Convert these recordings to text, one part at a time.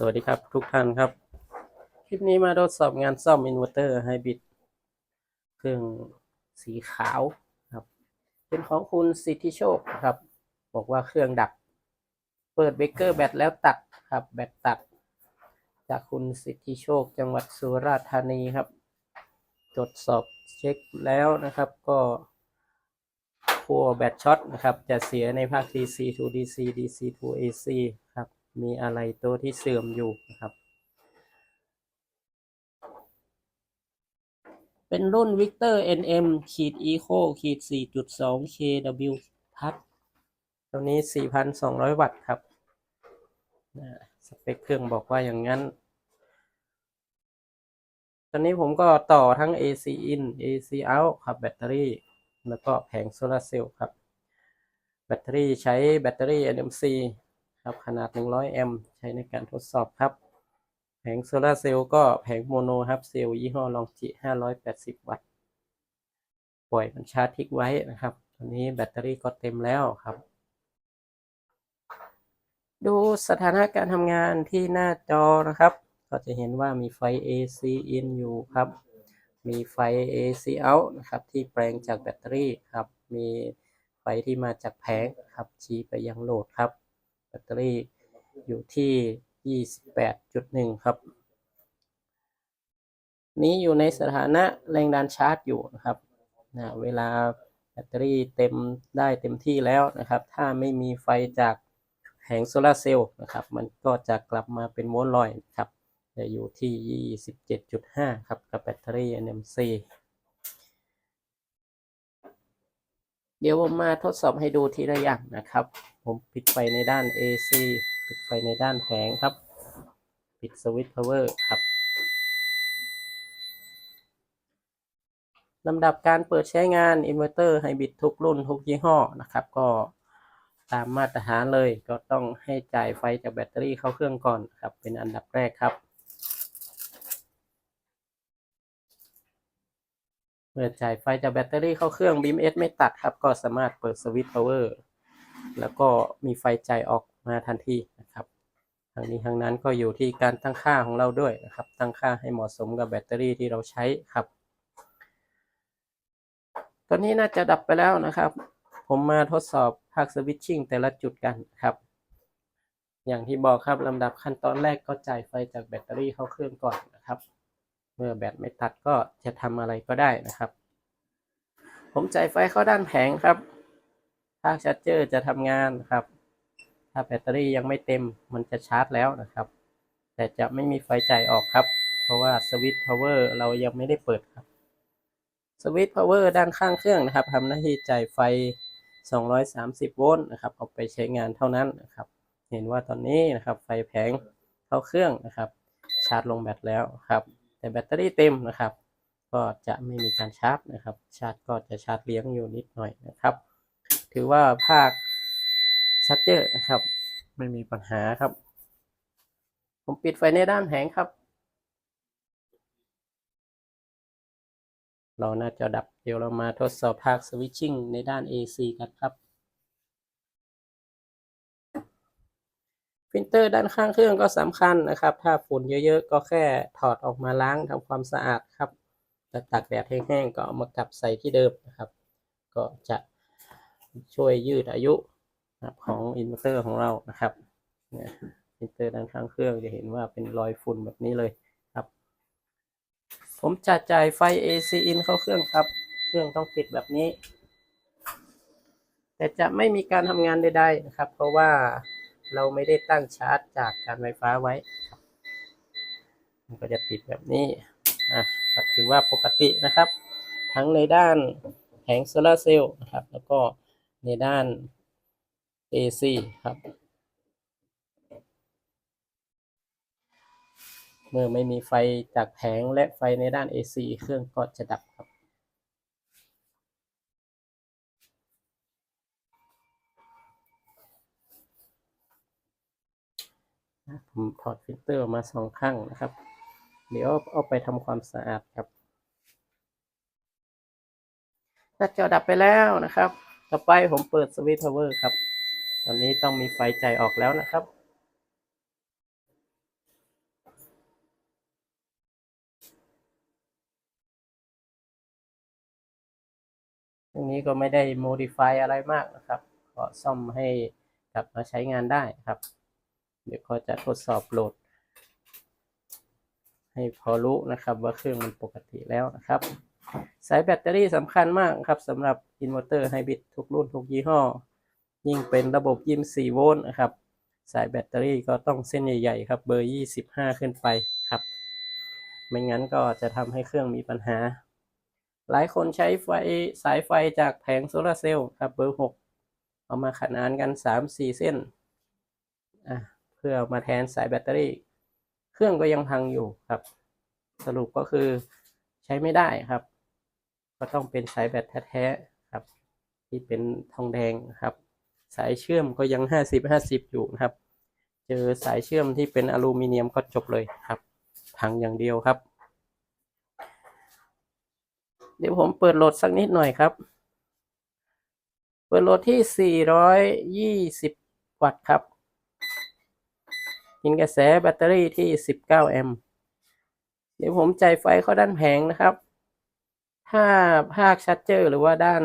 สวัสดีครับทุกท่านครับ คลิปนี้มาทดสอบงานซ่อมอินเวอร์เตอร์ไฮบริดเครื่องสีขาวครับ เป็นของคุณสิทธิโชคครับ บอกว่าเครื่องดับ เปิดเบรกเกอร์แบตแล้วตัดครับ แบตตัด จากคุณสิทธิโชคจังหวัดสุราษฎร์ธานีครับ ตรวจสอบเช็คแล้วนะครับก็ขั้วแบตช็อตนะครับ จะเสียในภาค DC to DC DC to AC มีอะไรตัวที่เสื่อมอยู่นะครับ เป็นรุ่น Victor NM ขีด Eco ขีด 4.2 kW พัดตัวนี้ 4,200 วัตต์ครับนะสเปคเครื่องบอกว่าอย่างนั้น ตอนนี้ผมก็ต่อทั้ง AC in AC out ครับแบตเตอรี่ แล้วก็แผงโซลาเซลล์ครับ แบตเตอรี่ใช้แบตเตอรี่ NMC ครับขนาด 100 แอมป์ใช้ในการทดสอบครับ แผงโซลาร์เซลล์ก็แผงโมโนครับเซลล์ยี่ห้อลองจิ 580 วัตต์ปล่อยมันชาร์จทิ้งไว้นะครับ ตอนนี้แบตเตอรี่ก็เต็มแล้วครับ ดูสถานะการทำงานที่หน้าจอนะครับ ก็จะเห็นว่ามีไฟ AC in อยู่ครับ มีไฟ AC out นะครับ ที่แปลงจากแบตเตอรี่ครับ มีไฟที่มาจากแผงครับชี้ไปยังโหลดครับ แบตเตอรี่อยู่ที่ 28.1 ครับ นี้อยู่ในสถานะแรงดันชาร์จอยู่นะครับนะเวลาแบตเตอรี่เต็มได้เต็มที่แล้วนะครับ ถ้าไม่มีไฟจากแผงโซลาเซลล์นะครับ มันก็จะกลับมาเป็นโวลต์ลอยครับ จะอยู่ที่ 27.5 ครับ กับแบตเตอรี่ NMC เดี๋ยวผมมาทดสอบให้ดูทีละอย่างนะครับ ผมปิดไฟในด้าน AC ปิดไฟในด้านแผงครับ ปิดสวิตช์พาวเวอร์ครับลำดับการเปิดใช้งานอินเวอร์เตอร์ไฮบริดทุกรุ่นทุกยี่ห้อนะครับ ก็ตามมาตรฐานเลยก็ต้องให้จ่ายไฟจากแบตเตอรี่เข้าเครื่องก่อนครับ เป็นอันดับแรกครับ เมื่อจ่ายไฟจากแบตเตอรี่เข้าเครื่อง BMS ไม่ตัดครับ ก็สามารถเปิดสวิตช์พาวเวอร์แล้วก็มีไฟจ่ายออกมาทันทีนะครับทั้งนี้ทั้งนั้นก็อยู่ที่การตั้งค่าของเราด้วยนะครับ ตั้งค่าให้เหมาะสมกับแบตเตอรี่ที่เราใช้ครับ ตอนนี้น่าจะดับไปแล้วนะครับ ผมมาทดสอบภาคสวิตชิ่งแต่ละจุดกันครับ อย่างที่บอกครับลำดับขั้นตอนแรกก็จ่ายไฟจากแบตเตอรี่เข้าเครื่องก่อนนะครับ เมื่อแบตไม่ตัดก็จะทำอะไรก็ได้นะครับ ผมจ่ายไฟเข้าด้านแผงครับภาชาร์จเจอร์จะทำงานครับ ถ้าแบตเตอรี่ยังไม่เต็มมันจะชาร์จแล้วนะครับ แต่จะไม่มีไฟจ่ายออกครับ เพราะว่าสวิตช์พาวเวอร์เรายังไม่ได้เปิดครับสวิตช์พาวเวอร์ด้านข้างเครื่องนะครับทำหน้าที่จ่ายไฟ 230 โวลต์นะครับเอาไปใช้งานเท่านั้นนะครับ เห็นว่าตอนนี้นะครับไฟแผงเข้าเครื่องนะครับ ชาร์จลงแบตแล้วครับ แต่แบตเตอรี่เต็มนะครับ ก็จะไม่มีการชาร์จนะครับ ชาร์จก็จะชาร์จเลี้ยงอยู่นิดหน่อยนะครับ ถือว่าภาคชาร์จเจอร์นะครับ ไม่มีปัญหาครับ ผมปิดไฟในด้านแผงครับเราน่าจะดับเดี๋ยวเรามาทดสอบภาคสวิตชิ่งในด้าน AC กันครับ ฟิลเตอร์ด้านข้างเครื่องก็สำคัญนะครับ ถ้าฝุ่นเยอะๆ ก็แค่ถอดออกมาล้างทำความสะอาดครับแล้วตากแดดแห้งๆก็เอามากลับใส่ที่เดิมนะครับ ก็จะช่วยยืดอายุของอินเวอร์เตอร์ของเรานะครับเนี่ยฟิลเตอร์ด้านข้างเครื่องจะเห็นว่าเป็นรอยฝุ่นแบบนี้เลยครับ ผมจะจ่ายไฟ AC in เข้าเครื่องครับ เครื่องต้องปิดแบบนี้ แต่จะไม่มีการทำงานใดๆนะครับ เพราะว่า เราไม่ได้ตั้งชาร์จจากการไฟฟ้าไว้ มันก็จะปิดแบบนี้อะถือว่าปกตินะครับ ทั้งในด้านแผงโซลาเซลล์นะครับ แล้วก็ในด้าน AC ครับ เมื่อไม่มีไฟจากแผงและไฟในด้าน AC เครื่องก็จะดับครับ ผมถอดฟิลเตอร์ออกมาสองข้างนะครับ เดี๋ยวเอาไปทำความสะอาดครับน้าจอดับไปแล้วนะครับ ต่อไปผมเปิดสวิตช์พาวเวอร์ครับ ตอนนี้ต้องมีไฟใจออกแล้วนะครับันนี้ก็ไม่ได้โมดิฟายอะไรมากนะครับ ก็ซ่อมให้กลับมาใช้งานได้ครับ เดี๋ยวก็จะทดสอบโหลด ให้พอรู้นะครับว่าเครื่องมันปกติแล้วนะครับ สายแบตเตอรี่สำคัญมากครับสำหรับอินเวอร์เตอร์ไฮบริดทุกรุ่นทุกยี่ห้อ ยิ่งเป็นระบบ24โวลต์นะครับ สายแบตเตอรี่ก็ต้องเส้นใหญ่ๆครับเบอร์ 25 ขึ้นไปครับ ไม่งั้นก็จะทำให้เครื่องมีปัญหา หลายคนใช้ไฟสายไฟจากแผงโซลาเซลล์ครับเบอร์ 6 เอามาขนานกัน 3-4 เส้นอะ พื่อมาแทนสายแบตเตอรี่ เครื่องก็ยังพังอยู่ครับ สรุปก็คือใช้ไม่ได้ครับ ก็ต้องเป็นสายแบตแท้ๆครับ ที่เป็นทองแดงครับ สายเชื่อมก็ยัง 50-50 อยู่นะครับ เจอสายเชื่อมที่เป็นอลูมิเนียมก็จบเลยครับ พังอย่างเดียวครับ เดี๋ยวผมเปิดโหลดสักนิดหน่อยครับเปิดโหลดที่ 420 วัตต์ครับ กินกระแสแบตเตอรี่ที่ 19 แอมป์เดี๋ยวผมจ่ายไฟเข้าด้านแผงนะครับ ถ้าภาคชัดเจอร์หรือว่าด้าน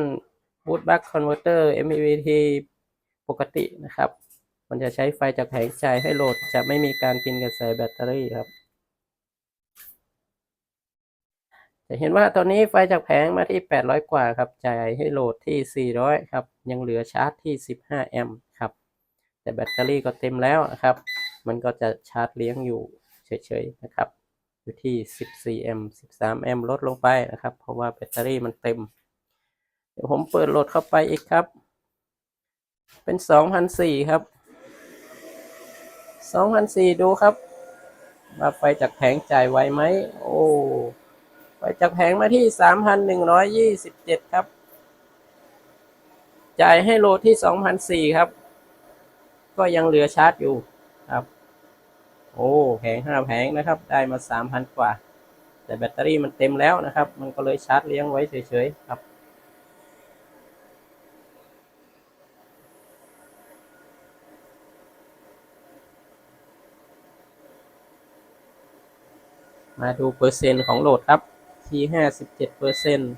boot buck converter MPPT ปกตินะครับ มันจะใช้ไฟจากแผงจ่ายให้โหลด จะไม่มีการกินกระแสแบตเตอรี่ครับ จะเห็นว่าตอนนี้ไฟจากแผงมาที่ 800 กว่าครับ จ่ายให้โหลดที่ 400 ครับ ยังเหลือชาร์จที่ 15 แอมป์ครับ แต่แบตเตอรี่ก็เต็มแล้วนะครับ มันก็จะชาร์จเลี้ยงอยู่เฉยๆนะครับ อยู่ที่ 14 แอมป์ 13 แอมป์ลดลงไปนะครับ เพราะว่าแบตเตอรี่มันเต็ม เดี๋ยวผมเปิดโหลดเข้าไปอีกครับ เป็น2,004ครับ2,004ดูครับ ว่าไฟจากแผงจ่ายไวไหม โอ้ไฟจากแผงมาที่ 3,127 ครับจ่ายให้โหลดที่ 2,004 ครับ ก็ยังเหลือชาร์จอยู่ ครับ โอ้แผงห้าแผงนะครับ ได้มา3,000กว่า แต่แบตเตอรี่มันเต็มแล้วนะครับ มันก็เลยชาร์จเลี้ยงไว้เฉยๆครับมาดูเปอร์เซ็นต์ของโหลดครับที่ห้าสิบเจ็ดเปอร์เซ็นต์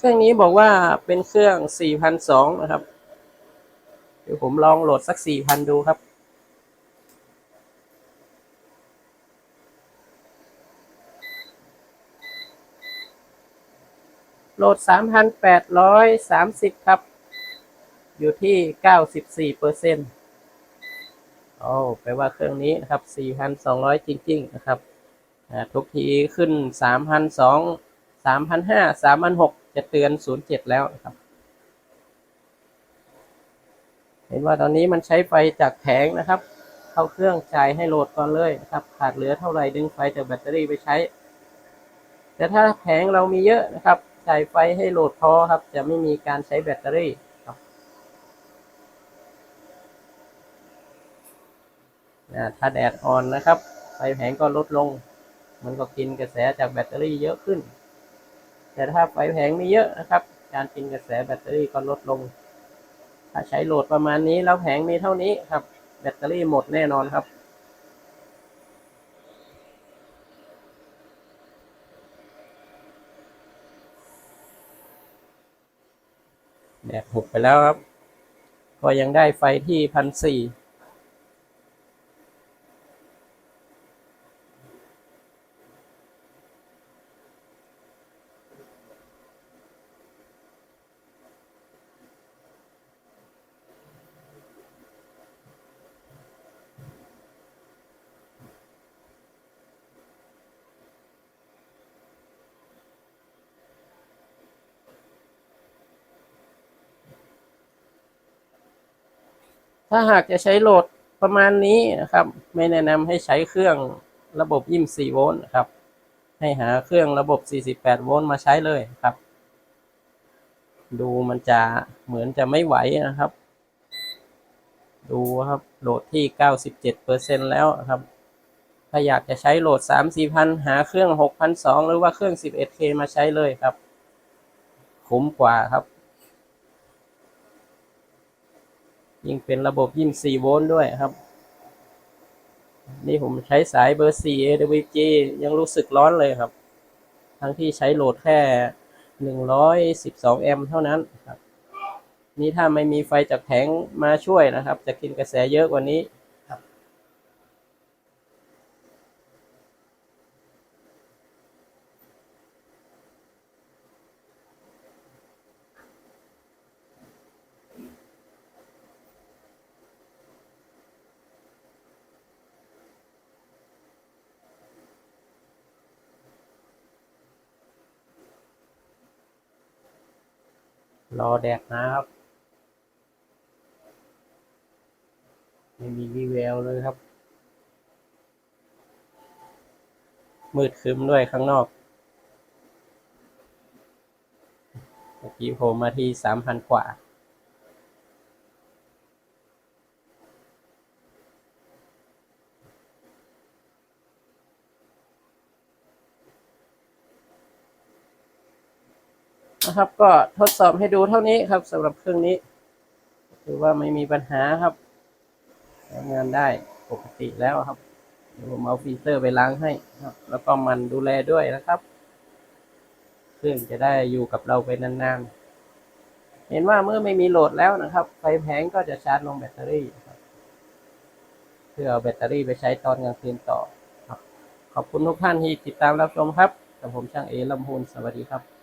เครื่องนี้บอกว่าเป็นเครื่อง4,002นะครับ เดี๋ยวผมลองโหลดสัก 4,000 ดูครับ โหลด 3,830 ครับ อยู่ที่ 94เปอร์เซ็นต์โอ้แปลว่าเครื่องนี้นะครับ 4,200 จริง ๆ นะครับ ทุกทีขึ้น 3,200 3,500 3,600 จะเตือน07แล้วนะครับ เห็นว่าตอนนี้มันใช้ไฟจากแผงนะครับ เข้าเครื่องจ่ายให้โหลดก่อนเลยนะครับ ขาดเหลือเท่าไหร่ดึงไฟจากแบตเตอรี่ไปใช้ แต่ถ้าแผงเรามีเยอะนะครับจ่ายไฟให้โหลดพอครับ จะไม่มีการใช้แบตเตอรี่ถ้าแดดอ่อนนะครับ ไฟแผงก็ลดลง มันก็กินกระแสจากแบตเตอรี่เยอะขึ้น แต่ถ้าไฟแผงไม่เยอะนะครับ การกินกระแสแบตเตอรี่ก็ลดลง ถ้าใช้โหลดประมาณนี้แล้วแผงมีเท่านี้ครับ แบตเตอรี่หมดแน่นอนครับแดดหุบไปแล้วครับ ก็ยังได้ไฟที่พันสี่ ถ้าหากจะใช้โหลดประมาณนี้นะครับ ไม่แนะนำให้ใช้เครื่องระบบ24โวลต์นะครับ ให้หาเครื่องระบบ 48 โวลต์มาใช้เลยครับ ดูมันจะเหมือนจะไม่ไหวนะครับ ดูครับโหลดที่ 97%แล้วครับ ถ้าอยากจะใช้โหลด 3-4พันหาเครื่อง 6,200 หรือว่าเครื่อง 11K มาใช้เลยครับ คุ้มกว่าครับ ยิ่งเป็นระบบ 24 โวลต์ด้วยครับ นี่ผมใช้สายเบอร์ 4 AWG ยังรู้สึกร้อนเลยครับ ทั้งที่ใช้โหลดแค่ 112 แอมป์เท่านั้นครับ นี่ถ้าไม่มีไฟจากแผงมาช่วยนะครับ จะกินกระแสเยอะกว่านี้ รอแดกนะครับ ไม่มีวีแววเลยครับ มืดคืมด้วยข้างนอก เมื่อกี้ผมมาที่สามพันกว่า นะครับ ก็ทดสอบให้ดูเท่านี้ครับสำหรับเครื่องนี้ถือว่าไม่มีปัญหาครับทำงานได้ปกติแล้วครับเดี๋ยวผมเอาฟิลเตอร์ไปล้างให้ครับ แล้วก็มันดูแลด้วยนะครับ เครื่องจะได้อยู่กับเราไปนานๆ เห็นว่าเมื่อไม่มีโหลดแล้วนะครับ ไฟแผงก็จะชาร์จลงแบตเตอรี่ครับเพื่อเอาแบตเตอรี่ไปใช้ตอนกลางคืนต่อครับ ขอบคุณทุกท่านที่ติดตามรับชมครับกับผมช่างเอลำพูนสวัสดีครับ